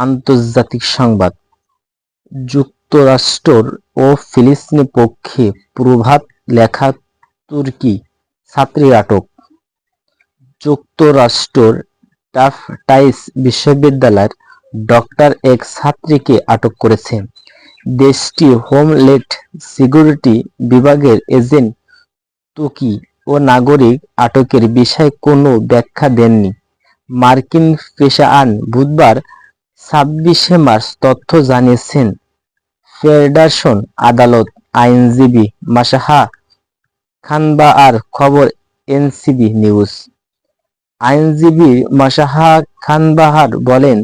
আন্তর্জাতিক সংবাদ। যুক্তরাষ্ট্র ও ফিলিস্তিনি পক্ষে প্রভাত লেখা তুর্কি ছাত্রী আটক। যুক্তরাষ্ট্রের টাফটাইস বিশ্ববিদ্যালয়ের ডক্টর এক ছাত্রীকে আটক করেছে। দেশটি হোমলেট সিকিউরিটি বিভাগের এজেন্ট তুকি ও নাগরিক আটকের বিষয়ে কোনো ব্যাখ্যা দেননি। মার্কিন পেশাআন বুধবার ছাব্বিশে মার্চ তথ্য জানিয়েছেন ফেডারেশন আদালত আইনজীবী মাসাহা খানবাহার খবর এনসিবি নিউজ। আইনজীবী মাসাহা খানবাহার বলেন,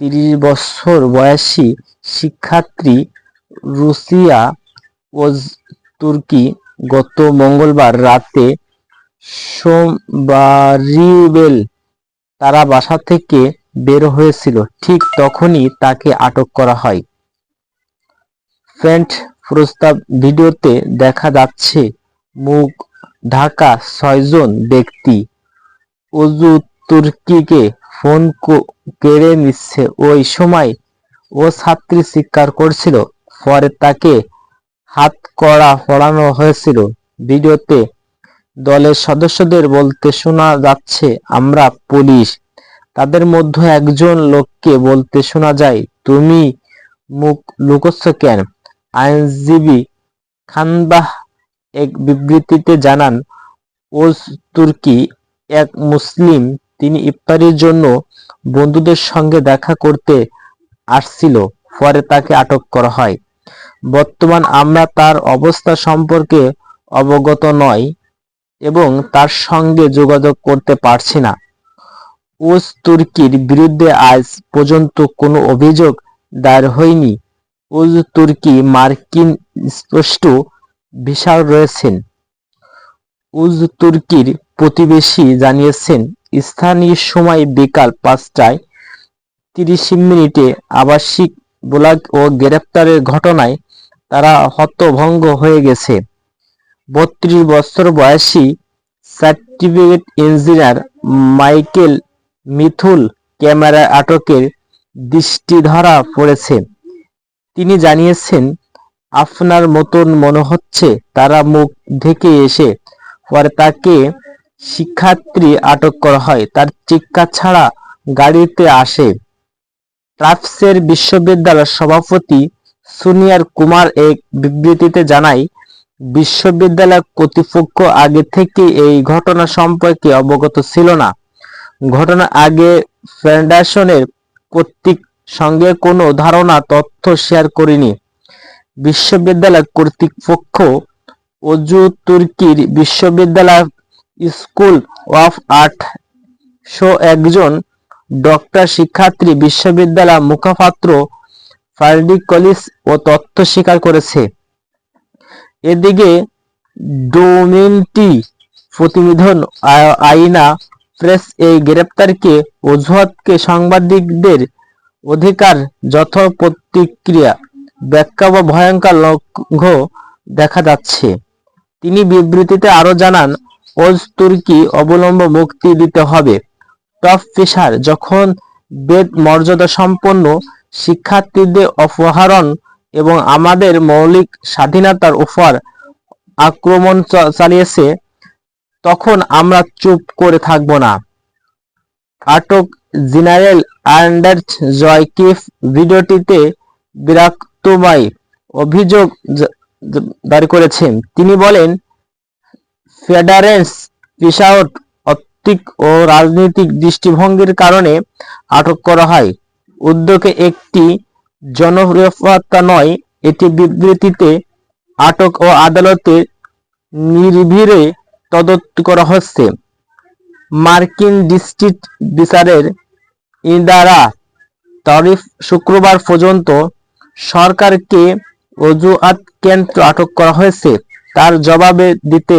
তিরিশ বছর বয়সী শিক্ষার্থী রুসিয়া ও তুর্কি গত মঙ্গলবার রাতে সোমবারিবেল তারা বাসা থেকে বের হয়েছিল, ঠিক তখনই তাকে আটক করা হয়। ফ্রেন্ড প্রস্তাব ভিডিওতে দেখা যাচ্ছে, মুখ ঢাকা ছয়জন ব্যক্তি। অজু তুর্কিকে ফোন কেড়ে নিচ্ছে। ওই সময় ও ছাত্রী চিৎকার করছিল, পরে তাকে হাত কড়া পড়ানো হয়েছিল। ভিডিওতে দলের সদস্যদের বলতে শোনা যাচ্ছে, আমরা পুলিশ তাদের মধ্যে একজন লোককে বলতে শোনা যায়, তুমি মুখ লুকোচ্ছ কেন? আইনজীবী খানবাহ এক বিবৃতিতে জানান, ওজ তুর্কি এক মুসলিম। তিনি ইফতারির জন্য বন্ধুদের সঙ্গে দেখা করতে আসছিল, পরে তাকে আটক করা হয়। বর্তমান আমরা তার অবস্থা সম্পর্কে অবগত নয় এবং তার সঙ্গে যোগাযোগ করতে পারছি না। ওস তুর্কির বিরুদ্ধে আজ পর্যন্ত কোনো অভিযোগ দায়ের হয়নি। ওজ তুর্কি মার্কিন স্পষ্ট বিশাল রয়েছেন। উজ তুর্কির প্রতিবেশী জানিয়েছেন, স্থানীয় সময় বিকাল পাঁচটায় তিরিশ মিনিটে আবাসিক ব্লক ও গ্রেপ্তারের ঘটনায় তারা হতভঙ্গ হয়ে গেছে। বত্রিশ বছর বয়সী সার্টিফিকেট ইঞ্জিনিয়ার মাইকেল মিথুল ক্যামেরায় আটকের দৃষ্টি ধরা পড়েছে। তিনি জানিয়েছেন, আপনার মতন মনে হচ্ছে তারা মুখ ঢেকে এসে পরে তাকে শিক্ষার্থী আটক করা হয়, তার চিৎকার ছাড়া গাড়িতে আসে। ট্রাফসের বিশ্ববিদ্যালয়ের সভাপতি সুনিয়ার কুমার এক বিবৃতিতে জানায় বিশ্ববিদ্যালয় কর্তৃপক্ষ আগে থেকে এই ঘটনা সম্পর্কে অবগত ছিল না। ঘটনা আগে ফেডারেশনের কর্তৃক সঙ্গে কোনো ধারণা, তথ্য শেয়ার করেনি। বিশ্ববিদ্যালয় কর্তৃপক্ষ অজু তুর্কির বিশ্ববিদ্যালয় স্কুল অফ আর্ট শো একজন ডক্টর, শিক্ষার্থী বিশ্ববিদ্যালয় মুখপাত্র ফার্ডি কলিস ও তথ্য স্বীকার করেছে। এদিকে ডোমেনটি প্রতিবেদন আইনা প্রেস এই গ্রেপ্তারকে অজুহাতকে সাংবাদিকদের অধিকার যথ প্রতিক্রিয়া, ব্যাখ্যা বা ভয়ঙ্কর লঙ্ঘ দেখা যাচ্ছে। তিনি বিবৃতিতে আরও জানান, ওজ তুর্কি অবলম্ব মুক্তি দিতে হবে। টপ ফিশার যখন বেদ মর্যাদা সম্পন্ন, শিক্ষার্থীদের অপহরণ এবং আমাদের মৌলিক স্বাধীনতার উপর আক্রমণ চালিয়েছে তখন আমরা চুপ করে থাকব না। আটক জেনারেল আন্ডার্স জয়কিফ, ভিডিওটিতে বিরাক্তময় অভিযোগ দাঁড় করেছেন তিনি বলেন, ফেডারেন্স পিসাউট অত্তিক ও রাজনৈতিক দৃষ্টিভঙ্গির কারণে আটক করা হয়। উদ্যোগে একটি জনপ্রিয়তা নয়, এটি বিবৃতিতে আটক ও আদালতে নির্ভীরে তদন্ত করা হচ্ছে। মার্কিন ডিস্ট্রিক্ট বিচারের ইদারা তারিফ শুক্রবার পর্যন্ত সরকারকে অজুহাত কেন্দ্র আটক করা হয়েছে। তার জবাবে দিতে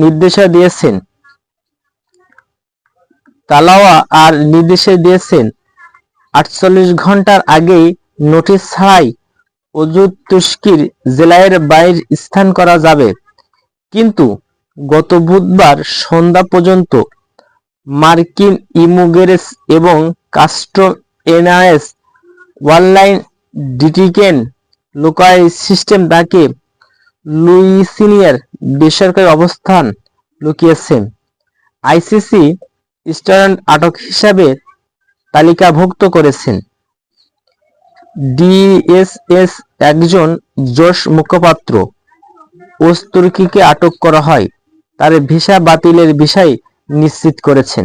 নির্দেশ দিয়েছেন। তালাওয়া আর নির্দেশ দিয়েছেন। আটচল্লিশ ঘণ্টার আগেই নোটিশ ছাড়াই অজু তুস্কির জেলায়ের বাইর স্থান করা যাবে। কিন্তু গত বুধবার সন্ধ্যা পর্যন্ত মার্কিন ইমোগেরেস এবং কাস্টম এনআইএস অনলাইন ডিটিকেন লোকাল সিস্টেম তাকে লুইসিনিয়ার বেসরকারি অবস্থান লুকিয়েছে আইসিসি স্ট্যান্ড আটক হিসাবে তালিকাভুক্ত করেছেন। ডিএসএস একজন জোশ মুখপাত্র। ওস্তুর্কিকে আটক করা হয়। তার ভিসা বাতিলের বিষয় নিশ্চিত করেছেন।